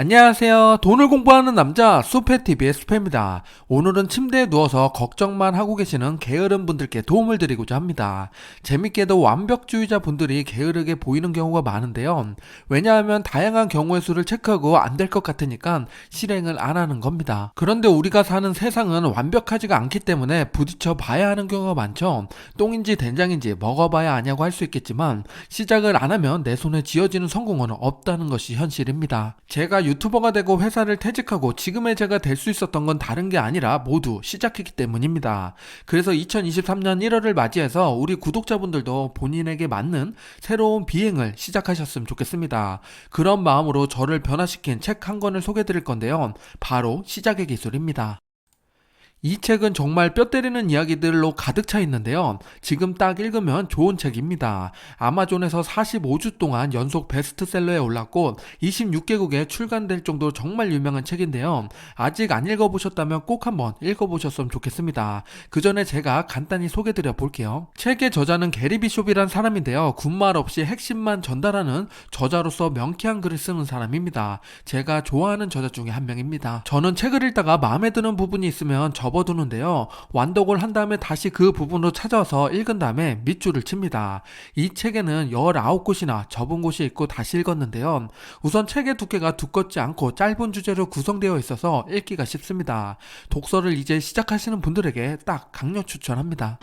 안녕하세요. 돈을 공부하는 남자 수페TV의 수페입니다. 오늘은 침대에 누워서 걱정만 하고 계시는 게으른 분들께 도움을 드리고자 합니다. 재밌게도 완벽주의자 분들이 게으르게 보이는 경우가 많은데요. 왜냐하면 다양한 경우의 수를 체크하고 안 될 것 같으니까 실행을 안 하는 겁니다. 그런데 우리가 사는 세상은 완벽하지가 않기 때문에 부딪혀 봐야 하는 경우가 많죠. 똥인지 된장인지 먹어봐야 아냐고 할 수 있겠지만 시작을 안 하면 내 손에 쥐어지는 성공은 없다는 것이 현실입니다. 제가 유튜버가 되고 회사를 퇴직하고 지금의 제가 될 수 있었던 건 다른 게 아니라 모두 시작했기 때문입니다. 그래서 2023년 1월을 맞이해서 우리 구독자분들도 본인에게 맞는 새로운 비행을 시작하셨으면 좋겠습니다. 그런 마음으로 저를 변화시킨 책 한 권을 소개해 드릴 건데요. 바로 시작의 기술입니다. 이 책은 정말 뼈 때리는 이야기들로 가득 차 있는데요. 지금 딱 읽으면 좋은 책입니다. 아마존에서 45주 동안 연속 베스트셀러에 올랐고 26개국에 출간될 정도로 정말 유명한 책인데요. 아직 안 읽어보셨다면 꼭 한번 읽어보셨으면 좋겠습니다. 그 전에 제가 간단히 소개드려 볼게요. 책의 저자는 게리 비숍이란 사람인데요. 군말 없이 핵심만 전달하는 저자로서 명쾌한 글을 쓰는 사람입니다. 제가 좋아하는 저자 중에 한 명입니다. 저는 책을 읽다가 마음에 드는 부분이 있으면 접어두는데요. 완독을 한 다음에 다시 그 부분으로 찾아서 읽은 다음에 밑줄을 칩니다. 이 책에는 19곳이나 접은 곳이 있고 다시 읽었는데요. 우선 책의 두께가 두껍지 않고 짧은 주제로 구성되어 있어서 읽기가 쉽습니다. 독서를 이제 시작하시는 분들에게 딱 강력 추천합니다.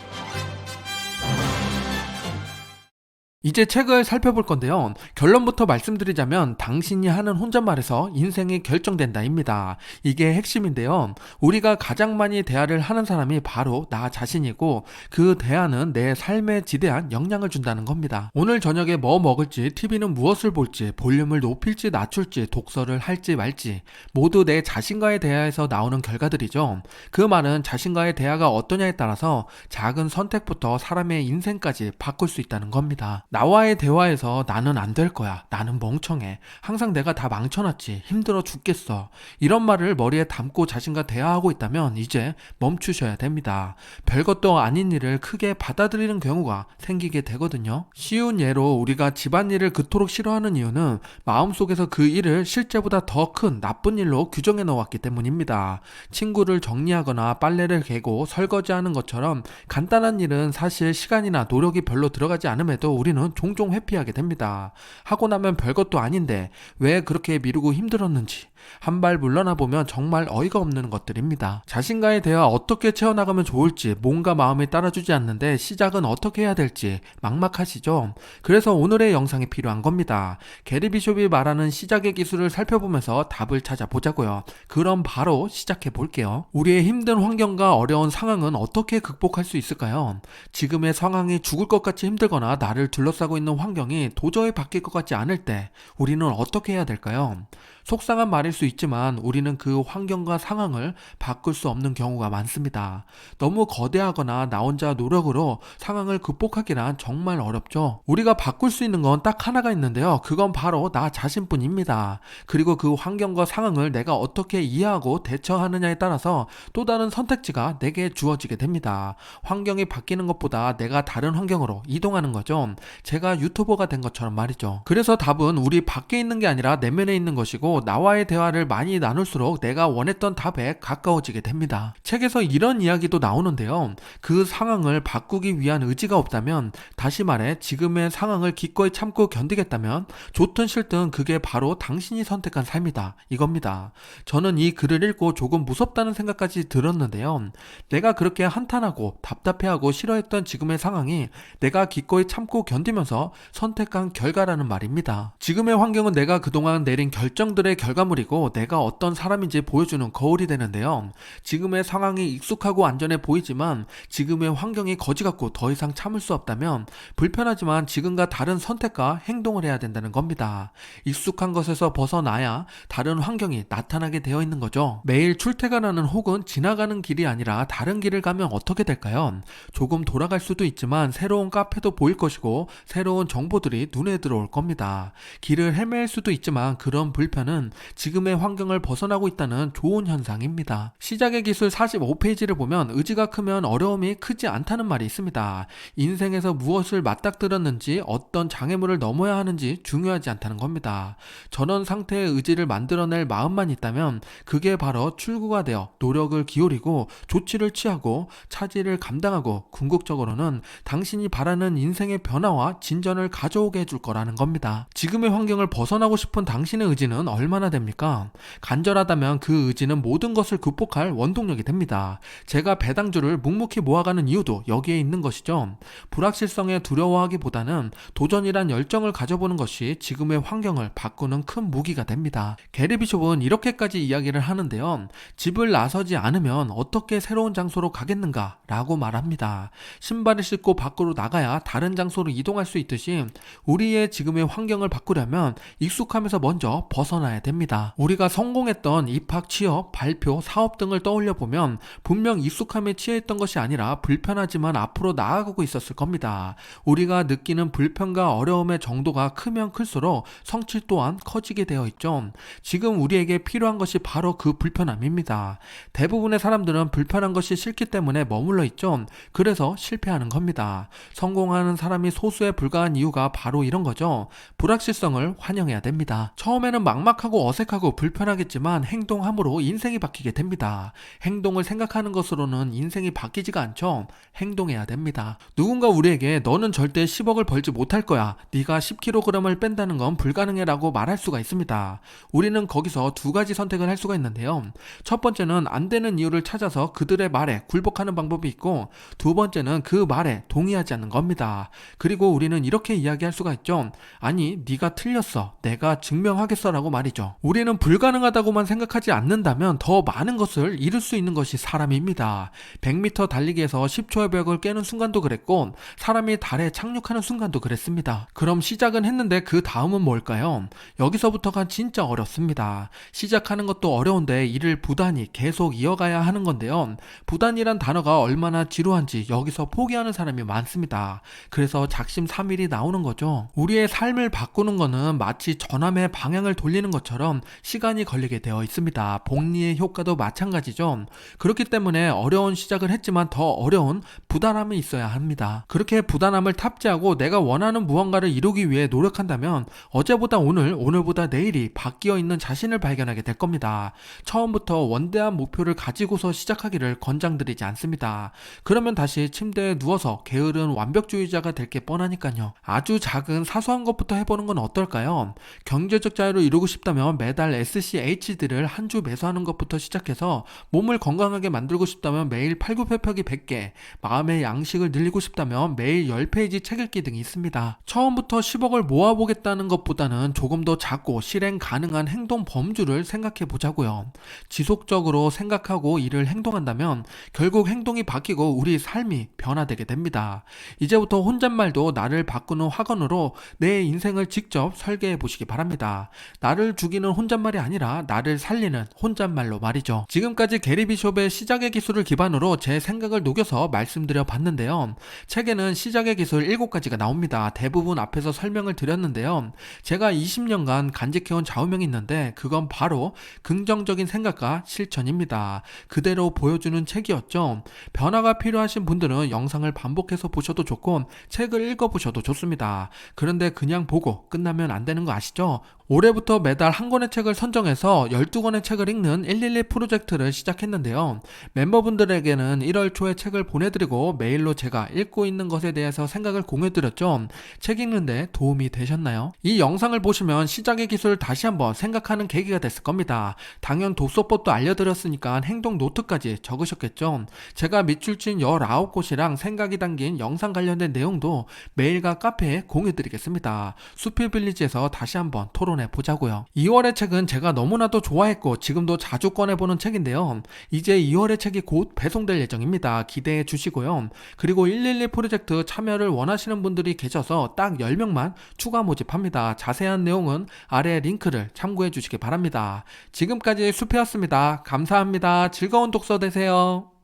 이제 책을 살펴볼 건데요. 결론부터 말씀드리자면 당신이 하는 혼잣말에서 인생이 결정된다입니다. 이게 핵심인데요. 우리가 가장 많이 대화를 하는 사람이 바로 나 자신이고 그 대화는 내 삶에 지대한 영향을 준다는 겁니다. 오늘 저녁에 뭐 먹을지, TV는 무엇을 볼지, 볼륨을 높일지 낮출지, 독서를 할지 말지 모두 내 자신과의 대화에서 나오는 결과들이죠. 그 말은 자신과의 대화가 어떠냐에 따라서 작은 선택부터 사람의 인생까지 바꿀 수 있다는 겁니다. 나와의 대화에서 나는 안 될 거야. 나는 멍청해. 항상 내가 다 망쳐놨지. 힘들어 죽겠어. 이런 말을 머리에 담고 자신과 대화하고 있다면 이제 멈추셔야 됩니다. 별것도 아닌 일을 크게 받아들이는 경우가 생기게 되거든요. 쉬운 예로 우리가 집안일을 그토록 싫어하는 이유는 마음속에서 그 일을 실제보다 더 큰 나쁜 일로 규정해 놓았기 때문입니다. 친구를 정리하거나 빨래를 개고 설거지하는 것처럼 간단한 일은 사실 시간이나 노력이 별로 들어가지 않음에도 우리는 종종 회피하게 됩니다. 하고 나면 별것도 아닌데 왜 그렇게 미루고 힘들었는지 한 발 물러나 보면 정말 어이가 없는 것들입니다. 자신과의 대화 어떻게 채워나가면 좋을지 뭔가 마음이 따라주지 않는데 시작은 어떻게 해야 될지 막막하시죠? 그래서 오늘의 영상이 필요한 겁니다. 게리 비숍이 말하는 시작의 기술을 살펴보면서 답을 찾아보자고요. 그럼 바로 시작해 볼게요. 우리의 힘든 환경과 어려운 상황은 어떻게 극복할 수 있을까요? 지금의 상황이 죽을 것 같이 힘들거나 나를 둘러 싸고 있는 환경이 도저히 바뀔 것 같지 않을 때 우리는 어떻게 해야 될까요? 속상한 말일 수 있지만 우리는 그 환경과 상황을 바꿀 수 없는 경우가 많습니다. 너무 거대하거나 나 혼자 노력으로 상황을 극복하기란 정말 어렵죠. 우리가 바꿀 수 있는 건 딱 하나가 있는데요. 그건 바로 나 자신뿐입니다. 그리고 그 환경과 상황을 내가 어떻게 이해하고 대처하느냐에 따라서 또 다른 선택지가 내게 주어지게 됩니다. 환경이 바뀌는 것보다 내가 다른 환경으로 이동하는 거죠. 제가 유튜버가 된 것처럼 말이죠. 그래서 답은 우리 밖에 있는 게 아니라 내면에 있는 것이고 나와의 대화를 많이 나눌수록 내가 원했던 답에 가까워지게 됩니다. 책에서 이런 이야기도 나오는데요. 그 상황을 바꾸기 위한 의지가 없다면 다시 말해 지금의 상황을 기꺼이 참고 견디겠다면 좋든 싫든 그게 바로 당신이 선택한 삶이다. 이겁니다. 저는 이 글을 읽고 조금 무섭다는 생각까지 들었는데요. 내가 그렇게 한탄하고 답답해하고 싫어했던 지금의 상황이 내가 기꺼이 참고 견디 면서 선택한 결과라는 말입니다. 지금의 환경은 내가 그동안 내린 결정들의 결과물이고 내가 어떤 사람인지 보여주는 거울이 되는데요. 지금의 상황이 익숙하고 안전해 보이지만 지금의 환경이 거지 같고 더 이상 참을 수 없다면 불편하지만 지금과 다른 선택과 행동을 해야 된다는 겁니다. 익숙한 것에서 벗어나야 다른 환경이 나타나게 되어 있는 거죠. 매일 출퇴근하는 혹은 지나가는 길이 아니라 다른 길을 가면 어떻게 될까요? 조금 돌아갈 수도 있지만 새로운 카페도 보일 것이고 새로운 정보들이 눈에 들어올 겁니다. 길을 헤맬 수도 있지만 그런 불편은 지금 지금의 환경을 벗어나고 있다는 좋은 현상입니다. 시작의 기술 45페이지를 보면 의지가 크면 어려움이 크지 않다는 말이 있습니다. 인생에서 무엇을 맞닥뜨렸는지 어떤 장애물을 넘어야 하는지 중요하지 않다는 겁니다. 전원 상태의 의지를 만들어낼 마음만 있다면 그게 바로 출구가 되어 노력을 기울이고 조치를 취하고 차질을 감당하고 궁극적으로는 당신이 바라는 인생의 변화와 진전을 가져오게 해줄 거라는 겁니다. 지금의 환경을 벗어나고 싶은 당신의 의지는 얼마나 됩니까? 간절하다면 그 의지는 모든 것을 극복할 원동력이 됩니다. 제가 배당주를 묵묵히 모아가는 이유도 여기에 있는 것이죠. 불확실성에 두려워하기보다는 도전이란 열정을 가져보는 것이 지금의 환경을 바꾸는 큰 무기가 됩니다. 게리 비숍은 이렇게까지 이야기를 하는데요. 집을 나서지 않으면 어떻게 새로운 장소로 가겠는가? 라고 말합니다. 신발을 신고 밖으로 나가야 다른 장소로 이동 할 수 있듯이 우리의 지금의 환경을 바꾸려면 익숙함에서 먼저 벗어나야 됩니다. 우리가 성공했던 입학, 취업, 발표, 사업 등을 떠올려 보면 분명 익숙함에 취해있던 것이 아니라 불편하지만 앞으로 나아가고 있었을 겁니다. 우리가 느끼는 불편과 어려움의 정도가 크면 클수록 성취 또한 커지게 되어 있죠. 지금 우리에게 필요한 것이 바로 그 불편함입니다. 대부분의 사람들은 불편한 것이 싫기 때문에 머물러 있죠. 그래서 실패하는 겁니다. 성공하는 사람이 소수 에 불과한 이유가 바로 이런 거죠. 불확실성을 환영해야 됩니다. 처음에는 막막하고 어색하고 불편하겠지만 행동함으로 인생이 바뀌게 됩니다. 행동을 생각하는 것으로는 인생이 바뀌지가 않죠. 행동해야 됩니다. 누군가 우리에게 너는 절대 10억을 벌지 못할 거야. 네가 10kg을 뺀다는 건 불가능해라고 말할 수가 있습니다. 우리는 거기서 두 가지 선택을 할 수가 있는데요. 첫 번째는 안 되는 이유를 찾아서 그들의 말에 굴복하는 방법이 있고 두 번째는 그 말에 동의하지 않는 겁니다. 그리고 우리는 이렇게 이야기할 수가 있죠. 아니, 네가 틀렸어. 내가 증명하겠어라고 말이죠. 우리는 불가능하다고만 생각하지 않는다면 더 많은 것을 이룰 수 있는 것이 사람입니다. 100m 달리기에서 10초의 벽을 깨는 순간도 그랬고 사람이 달에 착륙하는 순간도 그랬습니다. 그럼 시작은 했는데 그 다음은 뭘까요? 여기서부터가 진짜 어렵습니다. 시작하는 것도 어려운데 이를 부단히 계속 이어가야 하는 건데요. 부단이란 단어가 얼마나 지루한지 여기서 포기하는 사람이 많습니다. 그래서 작심 삼일이 나오는 거죠. 우리의 삶을 바꾸는 거는 마치 전함의 방향을 돌리는 것처럼 시간이 걸리게 되어 있습니다. 복리의 효과도 마찬가지죠. 그렇기 때문에 어려운 시작을 했지만 더 어려운 부단함이 있어야 합니다. 그렇게 부단함을 탑재하고 내가 원하는 무언가를 이루기 위해 노력한다면 어제보다 오늘, 오늘보다 내일이 바뀌어 있는 자신을 발견하게 될 겁니다. 처음부터 원대한 목표를 가지고서 시작하기를 권장드리지 않습니다. 그러면 다시 침대에 누워서 게으른 완벽주의자가 될 게 뻔 하니까요. 아주 작은 사소한 것부터 해보는 건 어떨까요? 경제적 자유를 이루고 싶다면 매달 SCHD를 한주 매수하는 것부터 시작해서 몸을 건강하게 만들고 싶다면 매일 팔굽혀펴기 100개, 마음의 양식을 늘리고 싶다면 매일 10페이지 책 읽기 등이 있습니다. 처음부터 10억을 모아보겠다는 것보다는 조금 더 작고 실행 가능한 행동 범주를 생각해 보자고요. 지속적으로 생각하고 일을 행동한다면 결국 행동이 바뀌고 우리 삶이 변화되게 됩니다. 이제부터 혼잣말도 나를 바꾸는 화건으로 내 인생을 직접 설계해 보시기 바랍니다. 나를 죽이는 혼잣말이 아니라 나를 살리는 혼잣말로 말이죠. 지금까지 게리 비숍의 시작의 기술을 기반으로 제 생각을 녹여서 말씀드려 봤는데요. 책에는 시작의 기술 7가지가 나옵니다. 대부분 앞에서 설명을 드렸는데요. 제가 20년간 간직해온 좌우명이 있는데 그건 바로 긍정적인 생각과 실천입니다. 그대로 보여주는 책이었죠. 변화가 필요하신 분들은 영상을 반복해서 보셔도 좋고 책을 읽어 보셔도 좋습니다. 그런데 그냥 보고 끝나면 안 되는 거 아시죠? 올해부터 매달 한 권의 책을 선정해서 12권의 책을 읽는 112 프로젝트를 시작했는데요. 멤버분들에게는 1월 초에 책을 보내드리고 메일로 제가 읽고 있는 것에 대해서 생각을 공유드렸죠. 책 읽는데 도움이 되셨나요? 이 영상을 보시면 시작의 기술을 다시 한번 생각하는 계기가 됐을 겁니다. 당연 독서법도 알려드렸으니까 행동 노트까지 적으셨겠죠. 제가 밑줄 친 19곳이랑 생각이 담긴 영상 관련된 내용도 메일과 카페에 공유드리겠습니다. 수필 빌리지에서 다시 한번 토론 해 보자고요. 2월의 책은 제가 너무나도 좋아했고 지금도 자주 꺼내보는 책인데요. 이제 2월의 책이 곧 배송될 예정입니다. 기대해 주시고요. 그리고 112 프로젝트 참여를 원하시는 분들이 계셔서 딱 10명만 추가 모집합니다. 자세한 내용은 아래 링크를 참고해 주시기 바랍니다. 지금까지 수피였습니다. 감사합니다. 즐거운 독서 되세요.